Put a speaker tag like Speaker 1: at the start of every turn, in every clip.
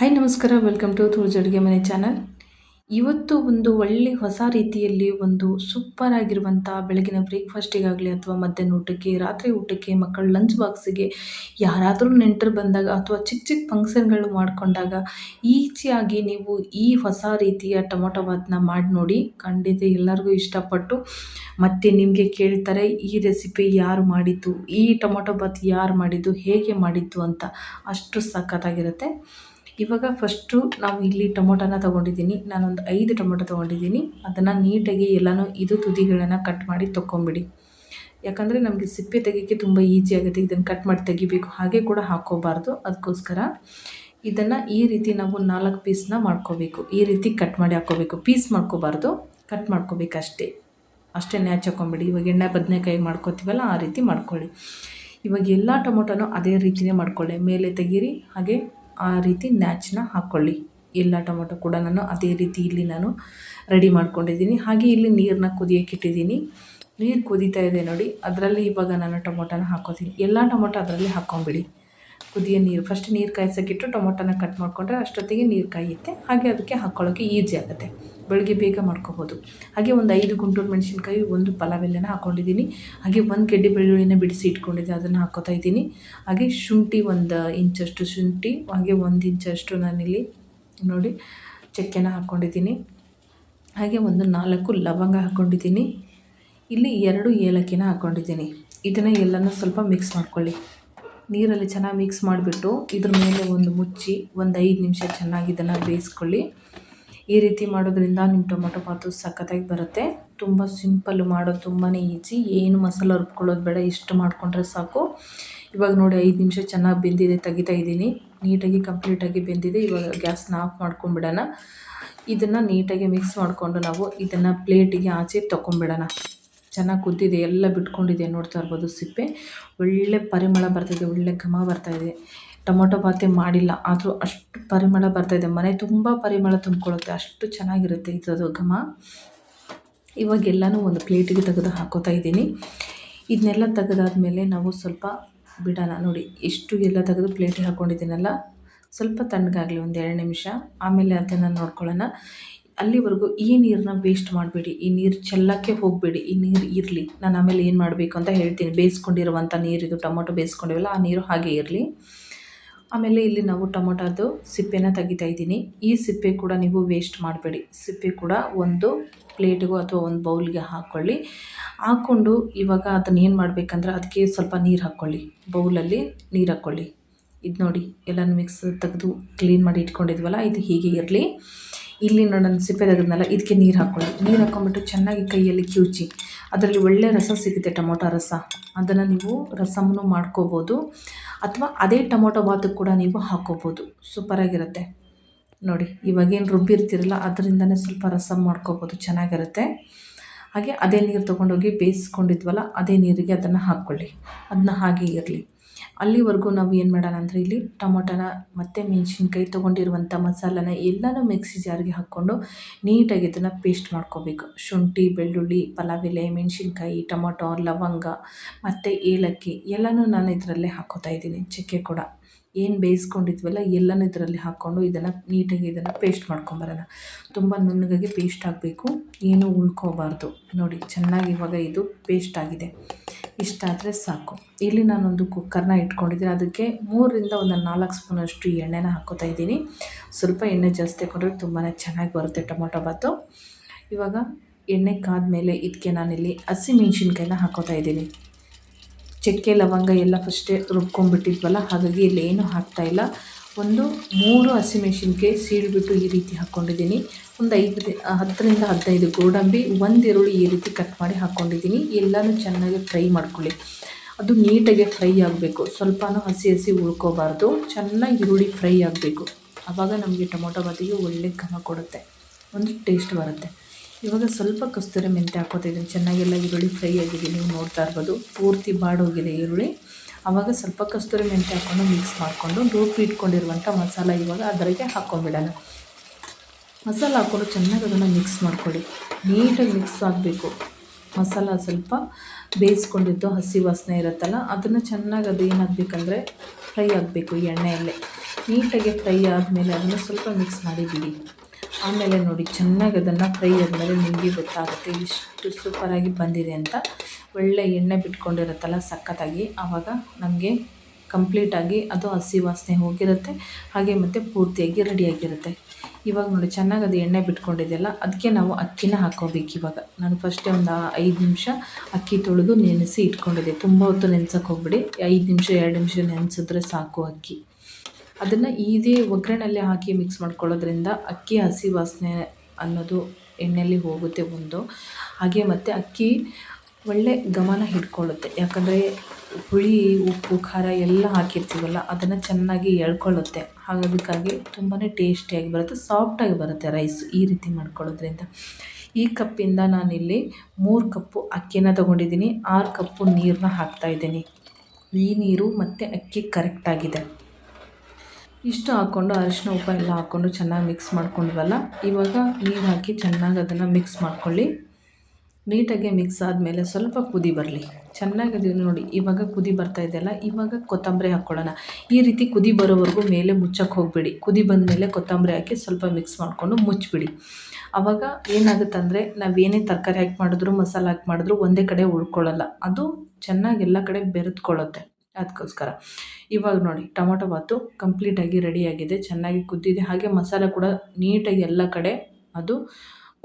Speaker 1: Hi ನಮಸ್ಕಾರ. Welcome to Tulja ಅಡುಗೆ ಮನೆ ಚಾನಲ್ ಇವತ್ತು ಒಂದು ಒಳ್ಳೆ ಹೊಸ ರೀತಿಯಲ್ಲಿ ಒಂದು ಸೂಪರ್ ಆಗಿರುವಂಥ ಬೆಳಗಿನ ಬ್ರೇಕ್ಫಾಸ್ಟಿಗಾಗಲಿ ಅಥವಾ ಮಧ್ಯಾಹ್ನ ಊಟಕ್ಕೆ, ರಾತ್ರಿ ಊಟಕ್ಕೆ, ಮಕ್ಕಳ ಲಂಚ್ ಬಾಕ್ಸಿಗೆ ಯಾರಾದರೂ ನೆಂಟರು ಬಂದಾಗ ಅಥವಾ ಚಿಕ್ಕ ಚಿಕ್ಕ ಫಂಕ್ಷನ್ಗಳು ಮಾಡಿಕೊಂಡಾಗ ಈಚೆಯಾಗಿ ನೀವು ಈ ಹೊಸ ರೀತಿಯ ಟೊಮೊಟೊ ಭಾತನ್ನ ಮಾಡಿ ನೋಡಿ ಖಂಡಿತ ಎಲ್ಲರಿಗೂ ಇಷ್ಟಪಟ್ಟು ಮತ್ತು ನಿಮಗೆ ಕೇಳ್ತಾರೆ, ಈ ರೆಸಿಪಿ ಯಾರು ಮಾಡಿದ್ದು, ಈ ಟೊಮೊಟೊ ಬಾತ್ ಯಾರು ಮಾಡಿದ್ದು, ಹೇಗೆ ಮಾಡಿದ್ದು ಅಂತ. ಅಷ್ಟು ಸಖತ್ತಾಗಿರುತ್ತೆ. ಇವಾಗ ಫಸ್ಟು ನಾವು ಇಲ್ಲಿ ಟೊಮೊಟೊನ ತೊಗೊಂಡಿದ್ದೀನಿ. ನಾನೊಂದು ಐದು ಟೊಮೊಟೊ ತೊಗೊಂಡಿದ್ದೀನಿ. ಅದನ್ನು ನೀಟಾಗಿ ಎಲ್ಲನೂ ಇದು ತುದಿಗಳನ್ನು ಕಟ್ ಮಾಡಿ ತೊಗೊಂಬಿಡಿ ಯಾಕಂದರೆ ನಮಗೆ ಸಿಪ್ಪೆ ತೆಗಿಯೋಕ್ಕೆ ತುಂಬ ಈಸಿ ಆಗುತ್ತೆ. ಇದನ್ನು ಕಟ್ ಮಾಡಿ ತೆಗಿಬೇಕು. ಹಾಗೆ ಕೂಡ ಹಾಕ್ಕೋಬಾರ್ದು ಅದಕ್ಕೋಸ್ಕರ ಇದನ್ನು ಈ ರೀತಿ ನಾವು ನಾಲ್ಕು ಪೀಸ್ನ ಮಾಡ್ಕೋಬೇಕು. ಈ ರೀತಿ ಕಟ್ ಮಾಡಿ ಹಾಕ್ಕೋಬೇಕು ಪೀಸ್ ಮಾಡ್ಕೋಬಾರ್ದು. ಕಟ್ ಮಾಡ್ಕೋಬೇಕು ಅಷ್ಟೇ. ನ್ಯಾಚ್ ಹಾಕ್ಕೊಂಬಿಡಿ ಇವಾಗ ಎಣ್ಣೆ ಬದನೆಕಾಯಿ ಮಾಡ್ಕೋತೀವಲ್ಲ, ಆ ರೀತಿ ಮಾಡ್ಕೊಳ್ಳಿ. ಇವಾಗ ಎಲ್ಲ ಟೊಮೊಟೊನೂ ಅದೇ ರೀತಿಯೇ ಮಾಡ್ಕೊಳ್ಳಿ. ಮೇಲೆ ತೆಗೀರಿ. ಹಾಗೆ ಆ ರೀತಿ ನ್ಯಾಚನ್ನ ಹಾಕ್ಕೊಳ್ಳಿ ಎಲ್ಲ ಟೊಮೊಟೊ ಕೂಡ ನಾನು ಅದೇ ರೀತಿ ಇಲ್ಲಿ ನಾನು ರೆಡಿ ಮಾಡ್ಕೊಂಡಿದ್ದೀನಿ. ಹಾಗೆ ಇಲ್ಲಿ ನೀರನ್ನ ಕುದಿಯೋಕೆ ಇಟ್ಟಿದ್ದೀನಿ. ನೀರು ಕುದೀತಾ ಇದೆ ನೋಡಿ. ಅದರಲ್ಲಿ ಇವಾಗ ನಾನು ಟೊಮೊಟೊನ ಹಾಕೋತೀನಿ. ಎಲ್ಲ ಟೊಮೊಟೊ ಅದರಲ್ಲಿ ಹಾಕ್ಕೊಂಬಿಡಿ ಕುದಿಯೋ ನೀರು. ಫಸ್ಟ್ ನೀರು ಕಾಯಿಸೋಕ್ಕಿಟ್ಟು ಟೊಮೊಟೊನ ಕಟ್ ಮಾಡಿಕೊಂಡ್ರೆ ಅಷ್ಟೊತ್ತಿಗೆ ನೀರು ಕಾಯುತ್ತೆ. ಹಾಗೆ ಅದಕ್ಕೆ ಹಾಕ್ಕೊಳ್ಳೋಕ್ಕೆ ಈಜಿ ಆಗುತ್ತೆ. ಬೆಳಗ್ಗೆ ಬೇಗ ಮಾಡ್ಕೋಬೋದು. ಹಾಗೆ ಒಂದು ಐದು ಗುಂಟೂರು ಮೆಣಸಿನ್ಕಾಯಿ, ಒಂದು ಪಲಾವೆಲ್ಲನ ಹಾಕ್ಕೊಂಡಿದ್ದೀನಿ ಹಾಗೆ ಒಂದು ಗೆಡ್ಡೆ ಬೆಳ್ಳುಳ್ಳಿನ ಬಿಡಿಸಿ ಇಟ್ಕೊಂಡಿದ್ದೆ. ಅದನ್ನು ಹಾಕೋತಾ ಇದ್ದೀನಿ. ಹಾಗೆ ಶುಂಠಿ ಒಂದು ಇಂಚಷ್ಟು ಶುಂಠಿ, ಹಾಗೆ ಒಂದು ಇಂಚಷ್ಟು ನಾನಿಲ್ಲಿ ನೋಡಿ ಚಕ್ಕೆನ ಹಾಕ್ಕೊಂಡಿದ್ದೀನಿ ಹಾಗೆ ಒಂದು ನಾಲ್ಕು ಲವಂಗ ಹಾಕ್ಕೊಂಡಿದ್ದೀನಿ ಇಲ್ಲಿ ಎರಡು ಏಲಕ್ಕಿನ ಹಾಕ್ಕೊಂಡಿದ್ದೀನಿ ಇದನ್ನು ಎಲ್ಲನೂ ಸ್ವಲ್ಪ ಮಿಕ್ಸ್ ಮಾಡ್ಕೊಳ್ಳಿ. ನೀರಲ್ಲಿ ಚೆನ್ನಾಗಿ ಮಿಕ್ಸ್ ಮಾಡಿಬಿಟ್ಟು ಇದ್ರ ಮೇಲೆ ಒಂದು ಮುಚ್ಚಿ ಒಂದು ಐದು ನಿಮಿಷ ಚೆನ್ನಾಗಿ ಇದನ್ನು ಬೇಯಿಸ್ಕೊಳ್ಳಿ. ಈ ರೀತಿ ಮಾಡೋದ್ರಿಂದ ನಿಮ್ಮ ಟೊಮೊಟೊ ಬಾತು ಸಖತ್ತಾಗಿ ಬರುತ್ತೆ. ತುಂಬ ಸಿಂಪಲ್ ಮಾಡೋದು ತುಂಬಾ ಈಜಿ. ಏನು ಮಸಾಲೆ ರುಬ್ಕೊಳ್ಳೋದು ಬೇಡ, ಇಷ್ಟು ಮಾಡಿಕೊಂಡ್ರೆ ಸಾಕು. ಇವಾಗ ನೋಡಿ, ಐದು ನಿಮಿಷ ಚೆನ್ನಾಗಿ ಬೆಂದಿದೆ, ತೆಗಿತಾ ಇದ್ದೀನಿ. ನೀಟಾಗಿ ಕಂಪ್ಲೀಟಾಗಿ ಬೆಂದಿದೆ. ಇವಾಗ ಗ್ಯಾಸ್ನ ಆಫ್ ಮಾಡ್ಕೊಂಬಿಡೋಣ ಇದನ್ನು ನೀಟಾಗಿ ಮಿಕ್ಸ್ ಮಾಡಿಕೊಂಡು ನಾವು ಇದನ್ನು ಪ್ಲೇಟಿಗೆ ಆಚೆ ತೊಗೊಂಬಿಡೋಣ ಚೆನ್ನಾಗಿ ಕುದ್ದಿದೆ, ಎಲ್ಲ ಬಿಟ್ಕೊಂಡಿದೆ ನೋಡ್ತಾ ಇರ್ಬೋದು ಸಿಪ್ಪೆ. ಒಳ್ಳೆ ಪರಿಮಳ ಬರ್ತಾಯಿದೆ ಒಳ್ಳೆ ಘಮ ಬರ್ತಾಯಿದೆ ಟೊಮೊಟೊ ಬಾತೆ ಮಾಡಿಲ್ಲ, ಆದರೂ ಅಷ್ಟು ಪರಿಮಳ ಬರ್ತಾಯಿದೆ ಮನೆ ತುಂಬ ಪರಿಮಳ ತುಂಬ್ಕೊಳ್ಳುತ್ತೆ, ಅಷ್ಟು ಚೆನ್ನಾಗಿರುತ್ತೆ ಇದ್ರದ್ದು ಘಮ. ಇವಾಗ ಎಲ್ಲನೂ ಒಂದು ಪ್ಲೇಟಿಗೆ ತೆಗೆದು ಹಾಕೋತಾ ಇದ್ದೀನಿ. ಇದನ್ನೆಲ್ಲ ತೆಗೆದಾದ್ಮೇಲೆ ನಾವು ಸ್ವಲ್ಪ ಬಿಡೋಣ, ನೋಡಿ ಎಷ್ಟು ಎಲ್ಲ ತೆಗೆದು ಪ್ಲೇಟಿಗೆ ಹಾಕ್ಕೊಂಡಿದ್ದೀನಲ್ಲ ಸ್ವಲ್ಪ ತಣ್ಣಗಾಗಲಿ ಒಂದು ಎರಡು ನಿಮಿಷ. ಆಮೇಲೆ ಅದನ್ನು ನೋಡ್ಕೊಳ್ಳೋಣ. ಅಲ್ಲಿವರೆಗೂ ಈ ನೀರನ್ನ ವೇಸ್ಟ್ ಮಾಡಬೇಡಿ, ಈ ನೀರು ಚೆಲ್ಲಕ್ಕೆ ಹೋಗಬೇಡಿ, ಈ ನೀರು ಇರಲಿ. ನಾನು ಆಮೇಲೆ ಏನು ಮಾಡಬೇಕು ಅಂತ ಹೇಳ್ತೀನಿ. ಬೇಯಿಸ್ಕೊಂಡಿರುವಂಥ ನೀರಿದು ಟೊಮೊಟೊ ಬೇಯಿಸ್ಕೊಂಡಿವಲ್ಲ, ಆ ನೀರು ಹಾಗೆ ಇರಲಿ. ಆಮೇಲೆ ಇಲ್ಲಿ ನಾವು ಟೊಮೊಟೊದು ಸಿಪ್ಪೆನ ತೆಗಿತಾ ಇದ್ದೀನಿ. ಈ ಸಿಪ್ಪೆ ಕೂಡ ನೀವು ವೇಸ್ಟ್ ಮಾಡಬೇಡಿ. ಸಿಪ್ಪೆ ಕೂಡ ಒಂದು ಪ್ಲೇಟಿಗೂ ಅಥವಾ ಒಂದು ಬೌಲ್ಗೆ ಹಾಕ್ಕೊಳ್ಳಿ ಹಾಕ್ಕೊಂಡು ಇವಾಗ ಅದನ್ನು ಏನು ಮಾಡಬೇಕಂದ್ರೆ ಅದಕ್ಕೆ ಸ್ವಲ್ಪ ನೀರು ಹಾಕ್ಕೊಳ್ಳಿ ಬೌಲಲ್ಲಿ ನೀರು ಹಾಕ್ಕೊಳ್ಳಿ ಇದು ನೋಡಿ, ಎಲ್ಲನೂ ಮಿಕ್ಸ್ ತೆಗೆದು ಕ್ಲೀನ್ ಮಾಡಿ ಇಟ್ಕೊಂಡಿದ್ವಲ್ಲ, ಇದು ಹೀಗೆ ಇರಲಿ. ಇಲ್ಲಿ ನೋಡೋಣ ಸಿಪ್ಪೆ ತೆಗೆದ್ನಲ್ಲ ಇದಕ್ಕೆ ನೀರು ಹಾಕ್ಕೊಳ್ಳಿ. ನೀರು ಹಾಕ್ಕೊಂಬಿಟ್ಟು ಚೆನ್ನಾಗಿ ಕೈಯಲ್ಲಿ ಕಿವುಚಿ ಅದರಲ್ಲಿ ಒಳ್ಳೆ ರಸ ಸಿಗುತ್ತೆ ಟೊಮೊಟೊ ರಸ. ಅದನ್ನು ನೀವು ರಸಮನ್ನು ಮಾಡ್ಕೋಬೋದು. ಅಥವಾ ಅದೇ ಟೊಮೊಟೊ ಬಾತು ಕೂಡ ನೀವು ಹಾಕ್ಕೋಬೋದು ಸೂಪರಾಗಿರುತ್ತೆ ನೋಡಿ ಇವಾಗೇನು ರುಬ್ಬಿರ್ತಿರಲ್ಲ ಅದರಿಂದನೇ ಸ್ವಲ್ಪ ರಸಮ್ ಮಾಡ್ಕೋಬೋದು. ಚೆನ್ನಾಗಿರುತ್ತೆ. ಹಾಗೆ ಅದೇ ನೀರು ತೊಗೊಂಡೋಗಿ ಬೇಯಿಸ್ಕೊಂಡಿದ್ವಲ್ಲ, ಅದೇ ನೀರಿಗೆ ಅದನ್ನು ಹಾಕ್ಕೊಳ್ಳಿ. ಅದನ್ನ ಹಾಗೆ ಇರಲಿ. ಅಲ್ಲಿವರೆಗೂ ನಾವು ಏನು ಮಾಡೋಣ ಅಂದರೆ ಇಲ್ಲಿ ಟೊಮೊಟೊನ ಮತ್ತು ಮೆಣಸಿನ್ಕಾಯಿ ತೊಗೊಂಡಿರುವಂಥ ಮಸಾಲನ ಎಲ್ಲನೂ ಮಿಕ್ಸಿ ಜಾರಿಗೆ ಹಾಕ್ಕೊಂಡು ನೀಟಾಗಿ ಇದನ್ನು ಪೇಸ್ಟ್ ಮಾಡ್ಕೋಬೇಕು. ಶುಂಠಿ, ಬೆಳ್ಳುಳ್ಳಿ ಪಲಾವ್ ಎಲೆ ಮೆಣಸಿನ್ಕಾಯಿ, ಟೊಮೊಟೊ, ಲವಂಗ ಮತ್ತು ಏಲಕ್ಕಿ ಎಲ್ಲನೂ ನಾನು ಇದರಲ್ಲೇ ಹಾಕೋತಾ ಇದ್ದೀನಿ. ಚಕ್ಕೆ ಕೂಡ. ಏನು ಬೇಯಿಸ್ಕೊಂಡಿದ್ವಲ್ಲ ಎಲ್ಲನೂ ಇದರಲ್ಲಿ ಹಾಕ್ಕೊಂಡು ಇದನ್ನು ನೀಟಾಗಿ ಇದನ್ನು ಪೇಸ್ಟ್ ಮಾಡ್ಕೊಂಬರೋಣ. ತುಂಬ ನುಣ್ಣಗಾಗಿ ಪೇಸ್ಟ್ ಆಗಬೇಕು. ಏನೂ ಉಳ್ಕೋಬಾರ್ದು. ನೋಡಿ, ಚೆನ್ನಾಗಿ ಇವಾಗ ಇದು ಪೇಸ್ಟ್ ಆಗಿದೆ. ಇಷ್ಟಾದರೆ ಸಾಕು. ಇಲ್ಲಿ ನಾನೊಂದು ಕುಕ್ಕರ್ನ ಇಟ್ಕೊಂಡಿದ್ದೀನಿ. ಅದಕ್ಕೆ ಮೂರರಿಂದ ಒಂದು ನಾಲ್ಕು ಸ್ಪೂನಷ್ಟು ಎಣ್ಣೆನ ಹಾಕೋತಾ ಇದ್ದೀನಿ. ಸ್ವಲ್ಪ ಎಣ್ಣೆ ಜಾಸ್ತಿ ಹಾಕೊಂಡ್ರೆ ತುಂಬಾ ಚೆನ್ನಾಗಿ ಬರುತ್ತೆ ಟೊಮೊಟೊ ಬಾತು. ಇವಾಗ ಎಣ್ಣೆ ಕಾದ ಮೇಲೆ ಇದಕ್ಕೆ ನಾನಿಲ್ಲಿ ಹಸಿಮೆಣ್ಸಿನ್ಕಾಯಿನ ಹಾಕೋತಾ ಇದ್ದೀನಿ. ಚಕ್ಕೆ, ಲವಂಗ ಎಲ್ಲ ಫಸ್ಟೇ ರುಬ್ಕೊಂಡ್ಬಿಟ್ಟಿದ್ವಲ್ಲ, ಹಾಗಾಗಿ ಇಲ್ಲಿ ಏನೂ ಹಾಕ್ತಾಯಿಲ್ಲ ಒಂದು ಮೂರು ಹಸಿಮೆಣಸಿನ್ಕಾಯಿ ಸೀಳ್ಬಿಟ್ಟು ಈ ರೀತಿ ಹಾಕ್ಕೊಂಡಿದ್ದೀನಿ. ಒಂದು ಐದು, ಹತ್ತರಿಂದ ಹದಿನೈದು ಗೋಡಂಬಿ, ಒಂದು ಈ ರೀತಿ ಕಟ್ ಮಾಡಿ ಹಾಕ್ಕೊಂಡಿದ್ದೀನಿ. ಎಲ್ಲನೂ ಚೆನ್ನಾಗಿ ಫ್ರೈ ಮಾಡ್ಕೊಳ್ಳಿ. ಅದು ನೀಟಾಗಿ ಫ್ರೈ ಆಗಬೇಕು. ಸ್ವಲ್ಪನೂ ಹಸಿ ಹಸಿ ಉಳ್ಕೋಬಾರ್ದು. ಚೆನ್ನಾಗಿ ಈರುಳ್ಳಿ ಫ್ರೈ ಆಗಬೇಕು. ಆವಾಗ ನಮಗೆ ಟೊಮೊಟೊ ಬಾತಿಗೆ ಒಳ್ಳೆ ಘಮ ಕೊಡುತ್ತೆ. ಒಂದು ಟೇಸ್ಟ್ ಬರುತ್ತೆ. ಇವಾಗ ಸ್ವಲ್ಪ ಕಸ್ತೂರಿ ಮೆಂತ್ಯ ಹಾಕೋತಿದ್ದೀನಿ. ಚೆನ್ನಾಗೆಲ್ಲ ಈರುಳ್ಳಿ ಫ್ರೈ ಆಗಿದೆ. ನೀವು ನೋಡ್ತಾ ಇರ್ಬೋದು. ಪೂರ್ತಿ ಬಾಡೋಗಿದೆ ಈರುಳ್ಳಿ. ಆವಾಗ ಸ್ವಲ್ಪ ಕಸ್ತೂರಿ ಮೆಂತ್ಯ ಹಾಕ್ಕೊಂಡು ಮಿಕ್ಸ್ ಮಾಡಿಕೊಂಡು ರುಬ್ಬಿ ಇಟ್ಕೊಂಡಿರುವಂಥ ಮಸಾಲ ಇವಾಗ ಅದರಿಗೆ ಹಾಕ್ಕೊಂಬಿಡೋಣ ಮಸಾಲ ಹಾಕ್ಕೊಂಡು ಚೆನ್ನಾಗಿ ಅದನ್ನು ಮಿಕ್ಸ್ ಮಾಡ್ಕೊಳ್ಳಿ. ನೀಟಾಗಿ ಮಿಕ್ಸ್ ಆಗಬೇಕು. ಮಸಾಲ ಸ್ವಲ್ಪ ಬೇಯಿಸ್ಕೊಂಡಿದ್ದು ಹಸಿ ವಾಸನೆ ಇರುತ್ತಲ್ಲ, ಅದನ್ನು ಚೆನ್ನಾಗಿ ಅದು ಏನಾಗಬೇಕಂದ್ರೆ ಫ್ರೈ ಆಗಬೇಕು ಎಣ್ಣೆಯಲ್ಲೇ. ನೀಟಾಗಿ ಫ್ರೈ ಆದಮೇಲೆ ಅದನ್ನು ಸ್ವಲ್ಪ ಮಿಕ್ಸ್ ಮಾಡಿ ಬಿಡಿ. ಆಮೇಲೆ ನೋಡಿ, ಚೆನ್ನಾಗಿ ಅದನ್ನು ಫ್ರೈ ಆದಮೇಲೆ ನಿಮಗೆ ಗೊತ್ತಾಗುತ್ತೆ ಇಷ್ಟು ಸೂಪರಾಗಿ ಬಂದಿದೆ ಅಂತ. ಒಳ್ಳೆ ಎಣ್ಣೆ ಬಿಟ್ಕೊಂಡಿರುತ್ತಲ್ಲ ಸಖತ್ತಾಗಿ ಆವಾಗ ನಮಗೆ ಕಂಪ್ಲೀಟಾಗಿ ಅದು ಹಸಿ ವಾಸನೆ ಹೋಗಿರುತ್ತೆ, ಹಾಗೆ ಮತ್ತು ಪೂರ್ತಿಯಾಗಿ ರೆಡಿಯಾಗಿರುತ್ತೆ ಇವಾಗ ನೋಡಿ, ಚೆನ್ನಾಗಿ ಅದು ಎಣ್ಣೆ ಬಿಟ್ಕೊಂಡಿದೆಯಲ್ಲ ಅದಕ್ಕೆ ನಾವು ಅಕ್ಕಿನ ಹಾಕೋಬೇಕು ಇವಾಗ. ನಾನು ಫಸ್ಟೇ ಒಂದು ಐದು ನಿಮಿಷ ಅಕ್ಕಿ ತೊಳೆದು ನೆನೆಸಿ ಇಟ್ಕೊಂಡಿದ್ದೆ. ತುಂಬ ಹೊತ್ತು ನೆನ್ಸೋಕೆ ಹೋಗ್ಬಿಡಿ. ಐದು ನಿಮಿಷ, ಎರಡು ನಿಮಿಷ ನೆನೆಸಿದ್ರೆ ಸಾಕು ಅಕ್ಕಿ. ಅದನ್ನು ಇದೇ ಒಗ್ಗರಣೆಯಲ್ಲಿ ಹಾಕಿ ಮಿಕ್ಸ್ ಮಾಡ್ಕೊಳ್ಳೋದ್ರಿಂದ ಅಕ್ಕಿ, ಹಸಿ ವಾಸನೆ ಅನ್ನೋದು ಎಣ್ಣೆಯಲ್ಲಿ ಹೋಗುತ್ತೆ ಒಂದು. ಹಾಗೆ ಮತ್ತು ಅಕ್ಕಿ ಒಳ್ಳೆ ಗಮನ ಹಿಡ್ಕೊಳ್ಳುತ್ತೆ. ಯಾಕಂದರೆ ಹುಳಿ, ಉಪ್ಪು, ಖಾರ ಎಲ್ಲ ಹಾಕಿರ್ತೀವಲ್ಲ, ಅದನ್ನು ಚೆನ್ನಾಗಿ ಎಳ್ಕೊಳ್ಳುತ್ತೆ. ಹಾಗಾಗಿ ತುಂಬಾ ಟೇಸ್ಟಿಯಾಗಿ ಬರುತ್ತೆ, ಸಾಫ್ಟಾಗಿ ಬರುತ್ತೆ ರೈಸ್ ಈ ರೀತಿ ಮಾಡ್ಕೊಳ್ಳೋದ್ರಿಂದ. ಈ ಕಪ್ಪಿಂದ ನಾನಿಲ್ಲಿ ಮೂರು ಕಪ್ಪು ಅಕ್ಕಿನ ತೊಗೊಂಡಿದ್ದೀನಿ. ಆರು ಕಪ್ಪು ನೀರನ್ನ ಹಾಕ್ತಾಯಿದ್ದೀನಿ ಈ ನೀರು ಮತ್ತು ಅಕ್ಕಿ ಕರೆಕ್ಟಾಗಿದೆ ಇಷ್ಟು ಹಾಕ್ಕೊಂಡು ಅರಿಶಿನ ಉಪ್ಪ ಎಲ್ಲ ಹಾಕ್ಕೊಂಡು ಚೆನ್ನಾಗಿ ಮಿಕ್ಸ್ ಮಾಡ್ಕೊಂಡ್ವಲ್ಲ? ಇವಾಗ ನೀರು ಹಾಕಿ ಚೆನ್ನಾಗಿ ಅದನ್ನು ಮಿಕ್ಸ್ ಮಾಡ್ಕೊಳ್ಳಿ. ನೀಟಾಗಿ ಮಿಕ್ಸ್ ಆದಮೇಲೆ ಸ್ವಲ್ಪ ಕುದಿ ಬರಲಿ. ಚೆನ್ನಾಗಿ ಅದು ನೋಡಿ, ಇವಾಗ ಕುದಿ ಬರ್ತಾ ಇದೆಯಲ್ಲ ಇವಾಗ ಕೊತ್ತಂಬರಿ ಹಾಕ್ಕೊಳ್ಳೋಣ ಈ ರೀತಿ ಕುದಿ ಬರೋವರೆಗೂ ಮೇಲೆ ಮುಚ್ಚಕ್ಕೆ ಹೋಗಬೇಡಿ. ಕುದಿ ಬಂದಮೇಲೆ ಕೊತ್ತಂಬರಿ ಹಾಕಿ ಸ್ವಲ್ಪ ಮಿಕ್ಸ್ ಮಾಡಿಕೊಂಡು ಮುಚ್ಚಿಬಿಡಿ ಆವಾಗ ಏನಾಗುತ್ತಂದರೆ ನಾವೇನೇ ತರಕಾರಿ ಹಾಕಿ ಮಾಡಿದ್ರು, ಮಸಾಲೆ ಹಾಕಿ ಮಾಡಿದ್ರು ಒಂದೇ ಕಡೆ ಉಳ್ಕೊಳ್ಳಲ್ಲ. ಅದು ಚೆನ್ನಾಗಿ ಎಲ್ಲ ಕಡೆ ಬೆರೆತ್ಕೊಳ್ಳುತ್ತೆ ಅದಕ್ಕೋಸ್ಕರ. ಇವಾಗ ನೋಡಿ, ಟೊಮೊಟೊ ಬಾತು ಕಂಪ್ಲೀಟಾಗಿ ರೆಡಿಯಾಗಿದೆ, ಚೆನ್ನಾಗಿ ಕುದ್ದಿದೆ. ಹಾಗೆ ಮಸಾಲೆ ಕೂಡ ನೀಟಾಗಿ ಎಲ್ಲ ಕಡೆ ಅದು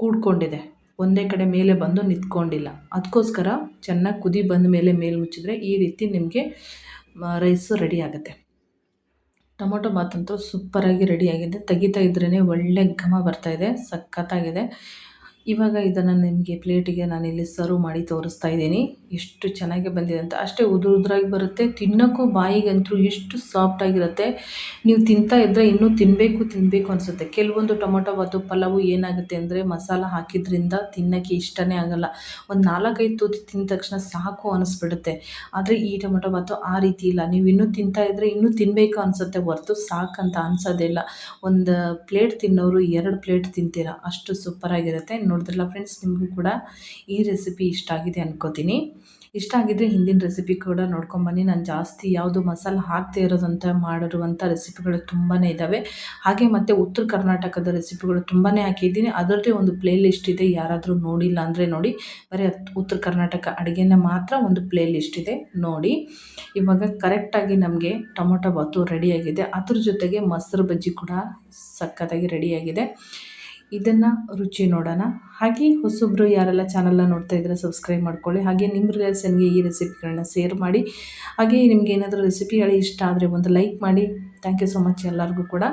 Speaker 1: ಕೂಡ್ಕೊಂಡಿದೆ. ಒಂದೇ ಕಡೆ ಮೇಲೆ ಬಂದು ನಿಂತ್ಕೊಂಡಿಲ್ಲ. ಅದಕ್ಕೋಸ್ಕರ ಚೆನ್ನಾಗಿ ಕುದಿ ಬಂದ ಮೇಲೆ ಮೇಲೆ ಮುಚ್ಚಿದ್ರೆ ಈ ರೀತಿ ನಿಮಗೆ ರೈಸು ರೆಡಿ ಆಗುತ್ತೆ. ಟೊಮೊಟೊ ಬಾತಂತೂ ಸೂಪರಾಗಿ ರೆಡಿಯಾಗಿದೆ. ತೆಗಿತಾ ಇದ್ರೇ ಒಳ್ಳೆ ಘಮ ಬರ್ತಾಯಿದೆ ಸಖತ್ತಾಗಿದೆ. ಇವಾಗ ಇದನ್ನು ನಿಮಗೆ ಪ್ಲೇಟಿಗೆ ಇಲ್ಲಿ ಸರ್ವ್ ಮಾಡಿ ತೋರಿಸ್ತಾ ಇದ್ದೀನಿ. ಎಷ್ಟು ಚೆನ್ನಾಗಿ ಬಂದಿದೆ ಅಂತ. ಅಷ್ಟೇ ಉದುರು ಉದುರಾಗಿ ಬರುತ್ತೆ. ತಿನ್ನೋಕ್ಕೂ ಬಾಯಿಗಂತೂ ಎಷ್ಟು ಸಾಫ್ಟಾಗಿರುತ್ತೆ ನೀವು ತಿಂತಾ ಇದ್ದರೆ ಇನ್ನೂ ತಿನ್ನಬೇಕು ತಿನ್ನಬೇಕು ಅನಿಸುತ್ತೆ. ಕೆಲವೊಂದು ಟೊಮೊಟೊ ಬಾತು ಪಲಾವು ಏನಾಗುತ್ತೆ ಅಂದರೆ ಮಸಾಲ ಹಾಕಿದ್ರಿಂದ ತಿನ್ನೋಕ್ಕೆ ಇಷ್ಟನೇ ಆಗಲ್ಲ. ಒಂದು ನಾಲ್ಕೈದು ತುತ್ತು ತಿಂದ ತಕ್ಷಣ ಸಾಕು ಅನಿಸ್ಬಿಡುತ್ತೆ. ಆದರೆ ಈ ಟೊಮೊಟೊ ಬಾತು ಆ ರೀತಿ ಇಲ್ಲ. ನೀವು ಇನ್ನೂ ತಿಂತಾ ಇದ್ದರೆ ಇನ್ನೂ ತಿನ್ನಬೇಕು ಅನಿಸುತ್ತೆ. ಹೊರ್ತು ಸಾಕಂತ ಅನ್ಸೋದೇ ಇಲ್ಲ. ಒಂದು ಪ್ಲೇಟ್ ತಿನ್ನೋರು ಎರಡು ಪ್ಲೇಟ್ ತಿಂತೀರ. ಅಷ್ಟು ಸೂಪರಾಗಿರುತ್ತೆ ನೋಡಿದ್ರಲ್ಲ ಫ್ರೆಂಡ್ಸ್ ನಿಮಗೂ ಕೂಡ ಈ ರೆಸಿಪಿ ಇಷ್ಟ ಆಗಿದೆ ಅನ್ಕೋತೀನಿ. ಇಷ್ಟ ಆಗಿದ್ದರೆ ಹಿಂದಿನ ರೆಸಿಪಿ ಕೂಡ ನೋಡ್ಕೊಂಬನ್ನಿ ನಾನು ಜಾಸ್ತಿ ಯಾವುದು ಮಸಾಲೆ ಹಾಕ್ದೇ ಇರೋದಂತ ಮಾಡಿರುವಂಥ ರೆಸಿಪಿಗಳು ತುಂಬಾ ಇದ್ದಾವೆ ಹಾಗೆ ಮತ್ತು ಉತ್ತರ ಕರ್ನಾಟಕದ ರೆಸಿಪಿಗಳು ತುಂಬಾ ಹಾಕಿದ್ದೀನಿ. ಅದರದ್ದೇ ಒಂದು ಪ್ಲೇ ಲಿಸ್ಟ್ ಇದೆ. ಯಾರಾದರೂ ನೋಡಿಲ್ಲ ಅಂದರೆ ನೋಡಿ. ಬರೀ ಉತ್ತರ ಕರ್ನಾಟಕ ಅಡುಗೆನ ಮಾತ್ರ ಒಂದು ಪ್ಲೇ ಲಿಸ್ಟ್ ಇದೆ. ನೋಡಿ. ಇವಾಗ ಕರೆಕ್ಟಾಗಿ ನಮಗೆ ಟೊಮೊಟೊ ಬಾತು ರೆಡಿಯಾಗಿದೆ ಅದ್ರ ಜೊತೆಗೆ ಮೊಸರು ಬಜ್ಜಿ ಕೂಡ ಸಖತ್ತಾಗಿ ರೆಡಿಯಾಗಿದೆ ಇದನ್ನು ರುಚಿ ನೋಡೋಣ. ಹಾಗೆ ಹೊಸೊಬ್ಬರು ಯಾರೆಲ್ಲ ಚಾನಲ್ನ ನೋಡ್ತಾ ಇದ್ದರೆ ಸಬ್ಸ್ಕ್ರೈಬ್ ಮಾಡ್ಕೊಳ್ಳಿ. ಹಾಗೆ ನಿಮ್ಮ ರಿಲೇಷನ್ಗೆ ಈ ರೆಸಿಪಿಗಳನ್ನ ಶೇರ್ ಮಾಡಿ. ಹಾಗೆ ನಿಮಗೆ ಏನಾದರೂ ರೆಸಿಪಿಗಳು ಇಷ್ಟ ಆದರೆ ಒಂದು ಲೈಕ್ ಮಾಡಿ. ಥ್ಯಾಂಕ್ ಯು ಸೊ ಮಚ್ ಎಲ್ಲರಿಗೂ ಕೂಡ.